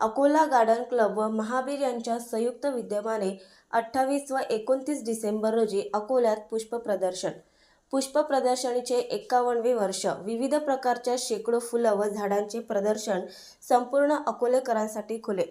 Akola garden club व महावीर यांच्या संयुक्त विद्यमाने अठ्ठावीस व एकोणतीस डिसेंबर रोजी अकोल्यात पुष्प प्रदर्शन. पुष्प प्रदर्शनीचे वर्ष विविध प्रकारच्या शेकडो फुलं व झाडांचे प्रदर्शन संपूर्ण अकोलेकरांसाठी खुले.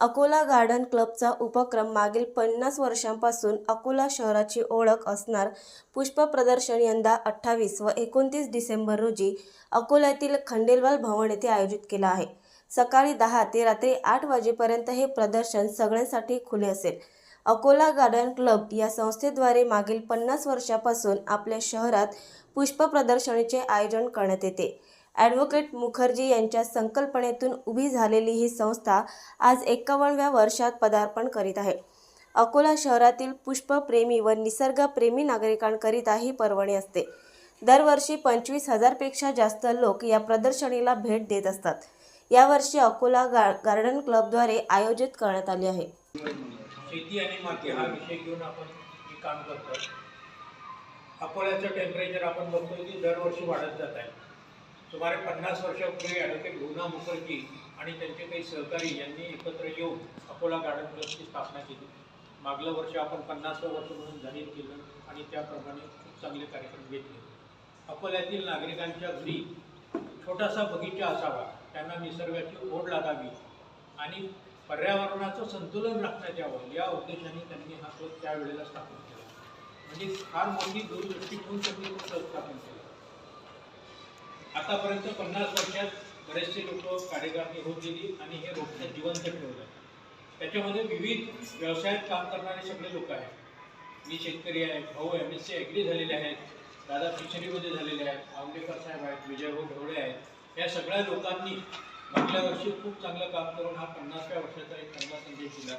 अकोला गार्डन क्लबचा उपक्रम मागील पन्नास वर्षांपासून अकोला शहराची ओळख असणार पुष्प प्रदर्शन यंदा अठ्ठावीस व एकोणतीस डिसेंबर रोजी अकोल्यातील खंडेलवाल भवन येथे आयोजित केला आहे. सकाळी दहा ते रात्री आठ वाजेपर्यंत हे प्रदर्शन सगळ्यांसाठी खुले असेल. अकोला गार्डन क्लब या संस्थेद्वारे मागील पन्नास वर्षापासून आपल्या शहरात पुष्प प्रदर्शनीचे आयोजन करण्यात येते. ॲडव्होकेट मुखर्जी यांच्या संकल्पनेतून उभी झालेली ही संस्था आज एकावन्नव्या वर्षात पदार्पण करीत आहे. अकोला शहरातील पुष्पप्रेमी व निसर्गप्रेमी नागरिकांकरिता ही पर्वणी असते. दरवर्षी पंचवीस हजारपेक्षा जास्त लोक या प्रदर्शनीला भेट देत असतात. यावर्षी अकोला गा गार्डन क्लबद्वारे आयोजित करण्यात आले आहे. शेती आणि माती हा विषय घेऊन आपण हे काम करतो अकोल्याचं टेम्परेचर आपण बघतो की दरवर्षी वाढत जात आहे. सुमारे पन्नास वर्षापूर्वी ॲडव्होकेट भुवना मुखर्जी आणि त्यांचे काही सहकारी यांनी एकत्र येऊन अकोला गार्डन क्लबची स्थापना केली. मागलं वर्ष आपण पन्नासवं वर्ष म्हणून जाहीर केलं आणि त्याप्रमाणे खूप चांगले कार्यक्रम घेतले. अकोल्यातील नागरिकांच्या घरी छोटासा बगीचा असावा. त्यांना निसर्गाची ओढ लागावी. आणि पर्यावरणाचं संतुलन राखण्यात यावं. या उद्देशाने त्यांनी हा शोध त्यावेळेला स्थापन केला. म्हणजे फार मोठी दूरदृष्टी ठेवून त्यांनी तो शोध स्थापन केला. आतापर्यंत पन्नास वर्षात बरेचसे लोक कार्यकारणी होत गेली आणि हे रोखणं जिवंत ठेवलं. त्याच्यामध्ये विविध व्यवसायात काम करणारे सगळे लोक आहेत. मी शेतकरी आहे भाऊ एम एस सी ॲग्री झालेले आहेत दादा फिशरीमध्ये झालेले आहेत आंबेकर साहेब आहेत विजयभाऊ ढवळे आहेत. या सगळ्या लोकांनी मागल्या वर्षी खूप चांगलं काम करून हा पन्नासव्या वर्षाचा एक चांगला संदेश दिला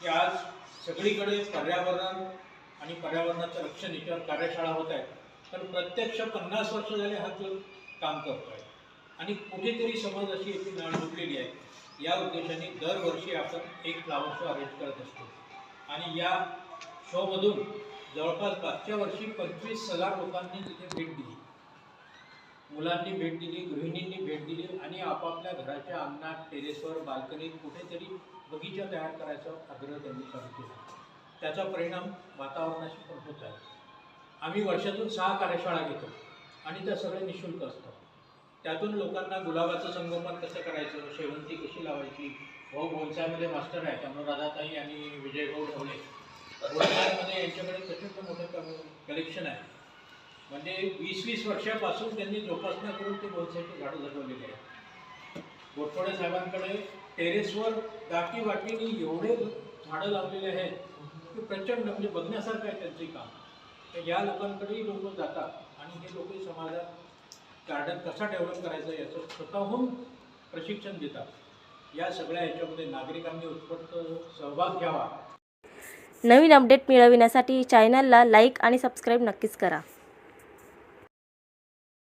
की आज सगळीकडे पर्यावरण आणि पर्यावरणाचं रक्षण याच्यावर कार्यशाळा होत आहेत. तर प्रत्यक्ष पन्नास वर्ष झाले हा जो काम करतो आहे आणि कुठेतरी समज अशी याची नाळ जुडलेली आहे. या उद्देशाने दरवर्षी आपण एक फ्लावर शो अरेंज करत असतो. आणि या शोमधून जवळपास मागच्या वर्षी पंचवीस हजार लोकांनी तिथे भेट दिली. मुलांनी भेट दिली गृहिणींनी भेट दिली आणि आपापल्या घराच्या अंगणात टेरेसवर बाल्कनीत कुठेतरी बगीचा तयार करायचा आग्रह त्यांनी चालू केला. त्याचा परिणाम वातावरणाशी पण होत आहे. आम्ही वर्षातून सहा कार्यशाळा घेतो आणि त्या सगळ्या निशुल्क असतात. त्यातून लोकांना गुलाबाचं संगोपन कसं करायचं शेवंती कशी लावायची? भाऊ बोलच्यामध्ये मास्टर आहे त्यामुळे राधाताई आणि विजय भाऊ ढवले. रोजगारमध्ये यांच्याकडे प्रचंड मोठं कलेक्शन आहे. म्हणजे वीस वीस वर्षापासून त्यांनी जोपासना करून ते बोनसायची झाडं जगवलेली आहेत. गोटफोडे साहेबांकडे टेरेसवर दाटी वाटीने एवढे झाडं लावलेले आहेत की प्रचंड म्हणजे बघण्यासारखं आहे त्यांचे काम. तर या लोकांकडेही लोक जातात आणि हे लोकही समाजात गार्डन कसा डेव्हलप करायचं याचं स्वतःहून प्रशिक्षण देतात. या सगळ्या ह्याच्यामध्ये नागरिकांनी उत्स्फूर्त सहभाग घ्यावा. नवीन अपडेट मिळविण्यासाठी चॅनलला लाईक आणि सबस्क्राईब नक्कीच करा.